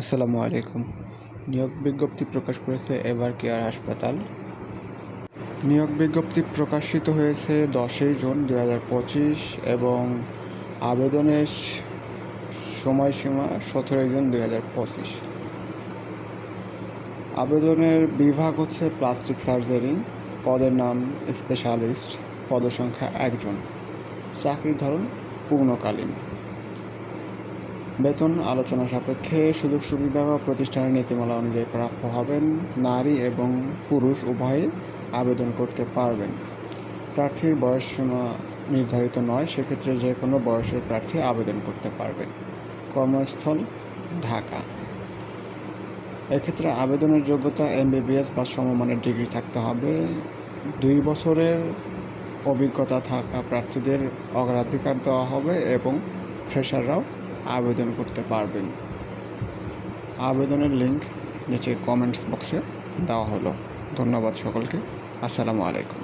আসসালামু আলাইকুম। নিয়োগ বিজ্ঞপ্তি প্রকাশ করেছে এভার কেয়ার হাসপাতাল। নিয়োগ বিজ্ঞপ্তি প্রকাশিত হয়েছে দশই জুন দু হাজার পঁচিশ এবং আবেদনের সময়সীমা সতেরোই জুন দুই হাজার পঁচিশ। আবেদনের বিভাগ হচ্ছে প্লাস্টিক সার্জারি, পদের নাম স্পেশালিস্ট, পদসংখ্যা একজন। চাকরির ধরন পূর্ণকালীন। বেতন, আলোচনা সাপেক্ষে সুযোগ সুবিধা বা প্রতিষ্ঠানের নীতিমালা অনুযায়ী প্রাপ্য হবেন নারী এবং পুরুষ উভয়ে আবেদন করতে পারবেন। প্রার্থীর বয়স সীমা নির্ধারিত নয়, সেক্ষেত্রে যে কোনো বয়সের প্রার্থী আবেদন করতে পারবেন। কর্মস্থল, ঢাকা। এক্ষেত্রে আবেদনের যোগ্যতা এমবিবিএস বা সমমানের ডিগ্রি থাকতে হবে। দুই বছরের অভিজ্ঞতা থাকা প্রার্থীদের অগ্রাধিকার দেওয়া হবে এবং ফ্রেশাররাও আবেদন করতে পারবেন। আবেদনের লিঙ্ক নিচে কমেন্টস বক্সে দেওয়া হলো। ধন্যবাদ সকলকে। আসসালামু আলাইকুম।